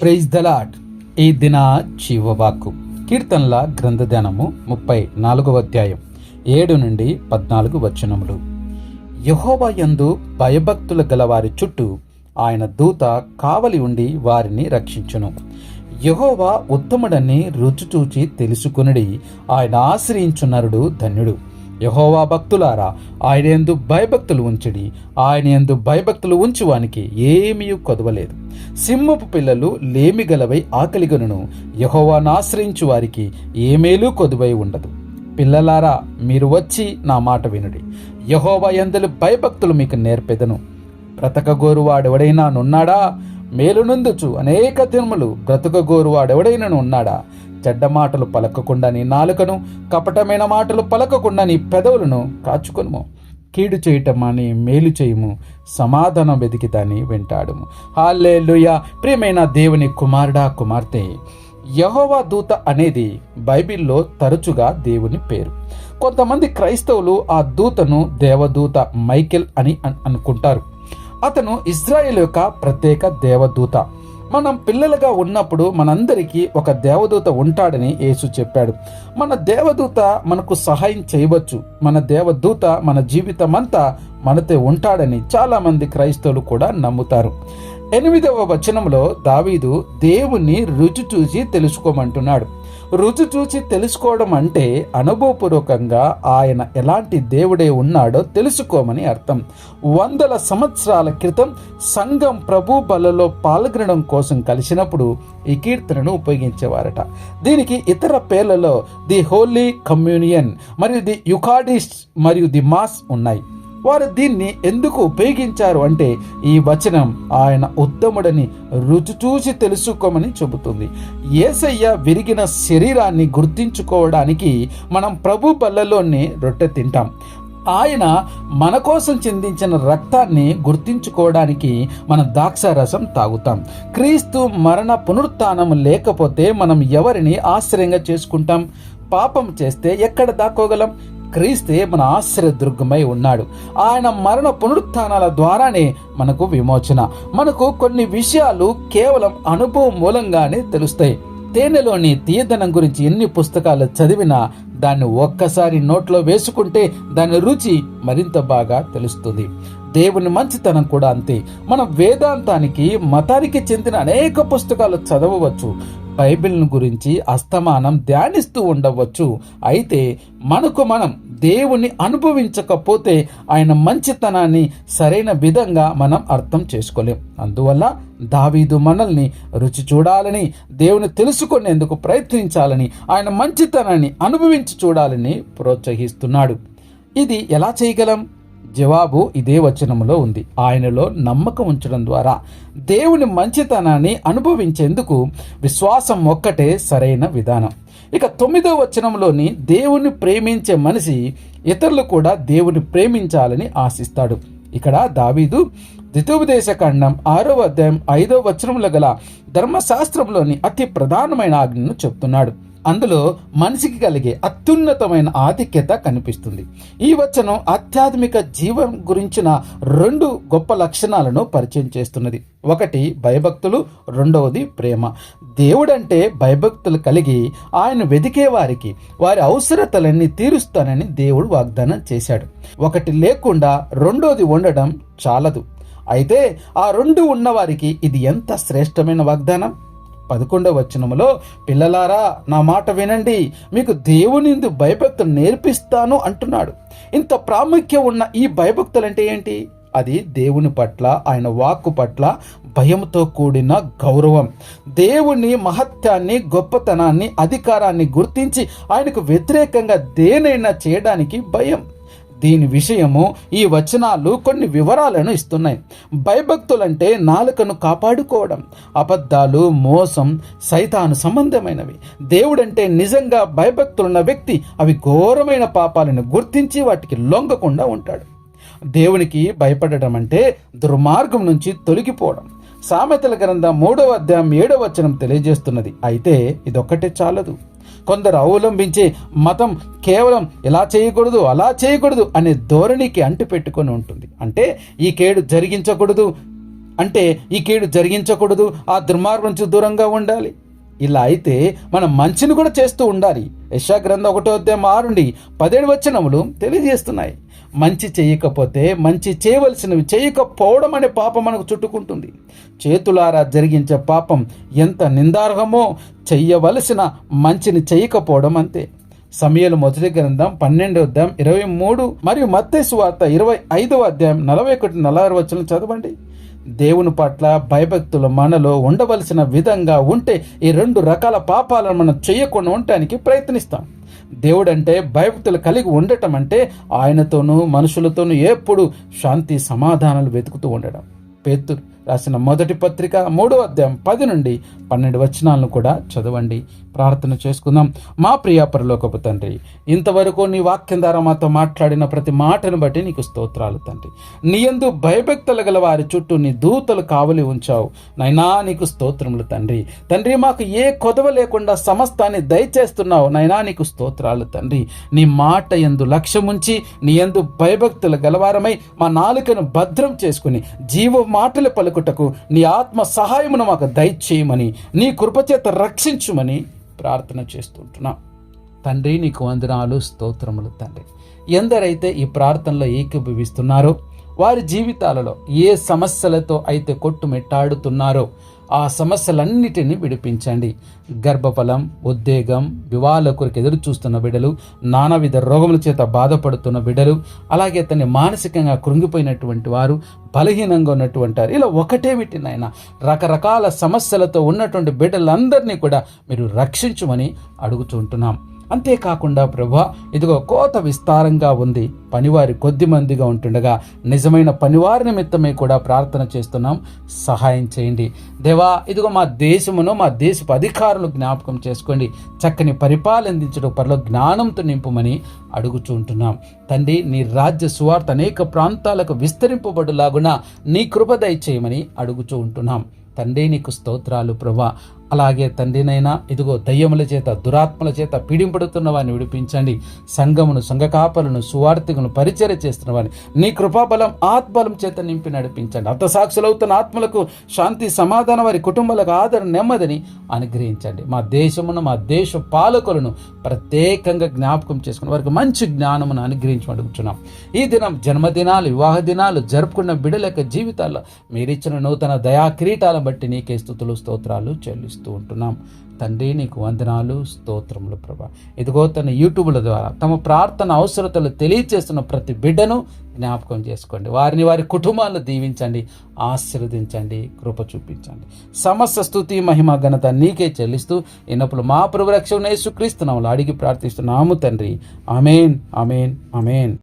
Praise దలాట్ ఈ దిన చివవాకు కీర్తనల గ్రంథధ్యానము ముప్పై నాలుగవ అధ్యాయం ఏడు నుండి పద్నాలుగు వచనములు. యహోబా యందు భయభక్తులు గలవారి చుట్టూ ఆయన దూత కావలి ఉండి వారిని రక్షించును. యహోవా ఉత్తముడని రుచి చూచి తెలుసుకునుడి. ఆయన ఆశ్రయించు నరుడు ధన్యుడు. యహోవా భక్తులారా ఆయన ఎందు భయభక్తులు ఉంచడి. ఆయన ఎందు భయభక్తులు ఉంచువానికి ఏమీ కొదవలేదు. సింహపు పిల్లలు లేమిగలవై ఆకలిగనును. యహోవాను ఆశ్రయించు వారికి ఏమేలు కొదువై ఉండదు. పిల్లలారా మీరు వచ్చి నా మాట వినుడి. యహోవా ఎందలు భయభక్తులు మీకు నేర్పెదను. బ్రతకగోరువాడెవడైనా నున్నాడా? మేలునందుచు అనేక తిరుమలు బ్రతకగోరువాడెవడైనా ఉన్నాడా చెడ్డ మాటలు పలకకుండా నీ నాలుకను కపటమైన మాటలు పలకకుండా నీ పెదవులను కాచుకొనుము. కీడు చేయటం అని మేలు చేయము? సమాధానం వెతికి దాన్ని వెంటాడుము. హాలేలుయ ప్రియమైన దేవుని కుమారుడా కుమార్తె యహోవా దూత అనేది బైబిల్లో తరచుగా దేవుని పేరు. కొంతమంది క్రైస్తవులు ఆ దూతను దేవదూత మైకెల్ అని అనుకుంటారు. అతను ఇజ్రాయెల్ యొక్క ప్రత్యేక దేవదూత. మనం పిల్లలుగా ఉన్నప్పుడు మనందరికీ ఒక దేవదూత ఉంటాడని యేసు చెప్పాడు. మన దేవదూత మనకు సహాయం చేయవచ్చు. మన దేవదూత మన జీవితమంతా మనతో ఉంటాడని చాలా మంది క్రైస్తవులు కూడా నమ్ముతారు. ఎనిమిదవ వచనంలో దావీదు దేవుణ్ణి రుచి చూసి తెలుసుకోమంటున్నాడు. రుచి చూచి తెలుసుకోవడం అంటే అనుభవపూర్వకంగా ఆయన ఎలాంటి దేవుడే ఉన్నాడో తెలుసుకోమని అర్థం. వందల సంవత్సరాల క్రితం సంఘం ప్రభు బలలో పాల్గొనడం కోసం కలిసినప్పుడు ఈ కీర్తనను ఉపయోగించేవారట. దీనికి ఇతర పేర్లలో ది హోలీ కమ్యూనియన్ మరియు ది యుకాడిస్ట్ మరియు ది మాస్ ఉన్నాయి. వారు దీన్ని ఎందుకు ఉపయోగించారు అంటే ఈ వచనం ఆయన ఉత్తముడని రుచి చూసి తెలుసుకోమని చెబుతుంది. ఏసయ్య విరిగిన శరీరాన్ని గుర్తించుకోవడానికి మనం ప్రభు బల్లలోనే రొట్టె తింటాం. ఆయన మన కోసం చెందించిన రక్తాన్ని గుర్తించుకోవడానికి మన ద్రాక్షారసం తాగుతాం. క్రీస్తు మరణ పునరుత్నం లేకపోతే మనం ఎవరిని ఆశ్రయంగా చేసుకుంటాం? పాపం చేస్తే ఎక్కడ దాక్కోగలం? క్రీస్తే మన ఆశ్రయదుర్గమై ఉన్నాడు. ఆయన మరణ పునరుత్థానాల ద్వారానే మనకు విమోచన. మనకు కొన్ని విషయాలు కేవలం అనుభవం మూలంగానే తెలుస్తాయి. తేనెలోని తీయదనం గురించి ఎన్ని పుస్తకాలు చదివినా దాన్ని ఒక్కసారి నోట్లో వేసుకుంటే దాని రుచి మరింత బాగా తెలుస్తుంది. దేవుని మంచితనం కూడా అంతే. మనం వేదాంతానికి మతానికి చెందిన అనేక పుస్తకాలు చదవవచ్చు. బైబిల్ను గురించి అస్తమానం ధ్యానిస్తూ ఉండవచ్చు. అయితే మనకు మనం దేవుని అనుభవించకపోతే ఆయన మంచితనాన్ని సరైన విధంగా మనం అర్థం చేసుకోలేం. అందువల్ల దావీదు మనల్ని రుచి చూడాలని దేవుని తెలుసుకునేందుకు ప్రయత్నించాలని ఆయన మంచితనాన్ని అనుభవించి చూడాలని ప్రోత్సహిస్తున్నాడు. ఇది ఎలా చేయగలం? జవాబు ఇదే వచనంలో ఉంది. ఆయనలో నమ్మకం ఉంచడం ద్వారా దేవుని మంచితనాన్ని అనుభవించేందుకు విశ్వాసం ఒక్కటే సరైన విధానం. ఇక తొమ్మిదో వచనంలోని దేవుని ప్రేమించే మనిషి ఇతరులు కూడా దేవుని ప్రేమించాలని ఆశిస్తాడు. ఇక్కడ దావీదు ద్వితోపదేశ ఖండం ఆరో అధ్యాయం ఐదో వచనంలో గల ధర్మశాస్త్రంలోని అతి ప్రధానమైన ఆజ్ఞను చెప్తున్నాడు. అందులో మనిషికి కలిగే అత్యున్నతమైన ఆధిక్యత కనిపిస్తుంది. ఈ వచనం ఆధ్యాత్మిక జీవం గురించిన రెండు గొప్ప లక్షణాలను పరిచయం చేస్తున్నది. ఒకటి భయభక్తులు. రెండవది ప్రేమ. దేవుడంటే భయభక్తులు కలిగి ఆయన వెదికే వారికి వారి అవసరతలన్నీ తీరుస్తానని దేవుడు వాగ్దానం చేశాడు. ఒకటి లేకుండా రెండోది ఉండడం చాలదు. అయితే ఆ రెండు ఉన్నవారికి ఇది ఎంత శ్రేష్టమైన వాగ్దానం? పదకొండవ వచనములో పిల్లలారా నా మాట వినండి. మీకు దేవునిందు భయభక్తులు నేర్పిస్తాను అంటున్నాడు. ఇంత ప్రాముఖ్యం ఉన్న ఈ భయభక్తులు అంటే ఏంటి? అది దేవుని పట్ల ఆయన వాక్కు పట్ల భయంతో కూడిన గౌరవం. దేవుని మహత్యాన్ని గొప్పతనాన్ని అధికారాన్ని గుర్తించి ఆయనకు వ్యతిరేకంగా దేనైనా చేయడానికి భయం. దీని విషయము ఈ వచనాలు కొన్ని వివరాలను ఇస్తున్నాయి. భయభక్తులంటే నాలుకను కాపాడుకోవడం అబద్ధాలు మోసం సైతాను సంబంధమైనవి. దేవుడంటే నిజంగా భయభక్తులున్న వ్యక్తి అవి ఘోరమైన పాపాలను గుర్తించి వాటికి లొంగకుండా ఉంటాడు. దేవునికి భయపడటం అంటే దుర్మార్గం నుంచి తొలగిపోవడం. సామెతల గ్రంథం మూడవ అధ్యాయం ఏడవ వచనం తెలియజేస్తున్నది. అయితే ఇదొక్కటే చాలదు. కొందరు అవలంబించే మతం కేవలం ఇలా చేయకూడదు అలా చేయకూడదు అనే ధోరణికి అంటు పెట్టుకొని ఉంటుంది. అంటే ఈ కేడు జరిగించకూడదు అంటే ఈ కేడు జరిగించకూడదు ఆ దుర్మార్గం నుంచి దూరంగా ఉండాలి. ఇలా అయితే మనం మంచిని కూడా చేస్తూ ఉండాలి. యశా గ్రంథం ఒకటో అధ్యాయం ఆరుండి పదేడు వచనములు తెలియజేస్తున్నాయి. మంచి చేయకపోతే మంచి చేయవలసినవి చేయకపోవడం అనే పాపం మనకు చుట్టుకుంటుంది. చేతులారా జరిగించే పాపం ఎంత నిందార్హమో చెయ్యవలసిన మంచిని చేయకపోవడం అంతే. సమయలు మొదటి గ్రంథం పన్నెండు అధ్యాయం ఇరవై మూడు మరియు మత్తేసు వార్త ఇరవై ఐదవ అధ్యాయం నలభై ఒకటి నలభై వచ్చిన చదవండి. దేవుని పట్ల భయభక్తులు మనలో ఉండవలసిన విధంగా ఉంటే ఈ రెండు రకాల పాపాలను మనం చేయకుండా ఉండటానికి ప్రయత్నిస్తాం. దేవుడు అంటే భయభక్తులు కలిగి ఉండటం అంటే ఆయనతోనూ మనుషులతోనూ ఎప్పుడు శాంతి సమాధానాలు వెతుకుతూ ఉండడం. పేతురు రాసిన మొదటి పత్రిక మూడో అధ్యాయం పది నుండి పన్నెండు వచనాలను కూడా చదవండి. ప్రార్థన చేసుకుందాం. మా ప్రియ పరలోకపు తండ్రి ఇంతవరకు నీ వాక్యం ద్వారా మాతో మాట్లాడిన ప్రతి మాటను బట్టి నీకు స్తోత్రాలు తండ్రి. నీ ఎందు భయభక్తులు గల వారి చుట్టూ నీ దూతలు కావలి ఉంచావు. నైనా నీకు స్తోత్రములు తండ్రి. తండ్రి మాకు ఏ కొదవ లేకుండా సమస్తాన్ని దయచేస్తున్నావు. నైనా నీకు స్తోత్రాలు తండ్రి. నీ మాట ఎందు లక్ష్యముంచి నీ ఎందు భయభక్తులు గలవారమై మా నాలుకను భద్రం చేసుకుని జీవ మాటలు పలుకుటకు నీ ఆత్మ సహాయమును మాకు దయచేయమని నీ కృపచేత రక్షించుమని ప్రార్థన చేస్తుంటున్నాం. తండ్రి నీకు వందనాలు స్తోత్రములు తండ్రి. ఎందరైతే ఈ ప్రార్థనలో ఏకీభవిస్తున్నారో వారి జీవితాలలో ఏ సమస్యలతో అయితే కొట్టుమిట్టాడుతున్నారో ఆ సమస్యలన్నిటినీ విడిపించండి. గర్భఫలం ఉద్వేగం వివాహాల కొరకు ఎదురు చూస్తున్న బిడ్డలు నానావిధ రోగముల చేత బాధపడుతున్న బిడ్డలు అలాగే అతన్ని మానసికంగా కృంగిపోయినటువంటి వారు బలహీనంగా ఉన్నటువంటి వారు ఇలా ఒకటేమిటి నాయన. రకరకాల సమస్యలతో ఉన్నటువంటి బిడ్డలందరినీ కూడా మీరు రక్షించమని అడుగుతుంటున్నాం అంతేకాకుండా ప్రభా ఇదిగో కోత విస్తారంగా ఉంది. పనివారి కొద్ది మందిగా ఉంటుండగా నిజమైన పనివారి నిమిత్తమే కూడా ప్రార్థన చేస్తున్నాం. సహాయం చేయండి. దేవా ఇదిగో మా దేశమును మా దేశపు అధికారులు జ్ఞాపకం చేసుకోండి. చక్కని పరిపాలందించడం పరలో జ్ఞానంతో నింపమని అడుగుచుంటున్నాం తండ్రి నీ రాజ్య సువార్త అనేక ప్రాంతాలకు విస్తరింపబడులాగున నీ కృప దయచేయమని అడుగుచూ ఉంటున్నాం. తండ్రి నీకు స్తోత్రాలు ప్రభా. అలాగే తండ్రినైనా ఇదిగో దయ్యముల చేత దురాత్మల చేత పీడింపడుతున్న వారిని విడిపించండి. సంఘమును సంఘకాపలను సువార్థికులను పరిచయ చేస్తున్న వారిని నీ కృపాబలం ఆత్మలం చేత నింపి నడిపించండి. అర్థసాక్షులవుతున్న ఆత్మలకు శాంతి సమాధానం వారి కుటుంబాలకు ఆదరణ నెమ్మదిని అనుగ్రహించండి. మా దేశమును మా దేశ పాలకులను ప్రత్యేకంగా జ్ఞాపకం చేసుకుని వారికి మంచి జ్ఞానమును అనుగ్రహించి అడుగుతున్నాం ఈ దినం జన్మదినాలు వివాహ దినాలు జరుపుకున్న బిడ్డల యొక్క జీవితాల్లో మీరిచ్చిన నూతన దయా కిరీటాలను బట్టి నీకే స్థుతులు స్తోత్రాలు చెల్లిస్తూ ఉంటున్నాం. తండ్రి నీకు వందనాలు స్తోత్రములు ప్రభా. ఇదిగో తన యూట్యూబ్ల ద్వారా తమ ప్రార్థన అవసరతలు తెలియచేస్తున్న ప్రతి బిడ్డను జ్ఞాపకం చేసుకోండి. వారిని వారి కుటుంబాలను దీవించండి ఆశీర్వదించండి కృప చూపించండి. సమస్త స్థుతి మహిమ ఘనత నీకే చెల్లిస్తూ ఎన్నప్పుడు మా ప్రభు రక్షణ యేసుక్రీస్తునాములు అడిగి ప్రార్థిస్తున్నాము తండ్రి. అమేన్ అమేన్ అమేన్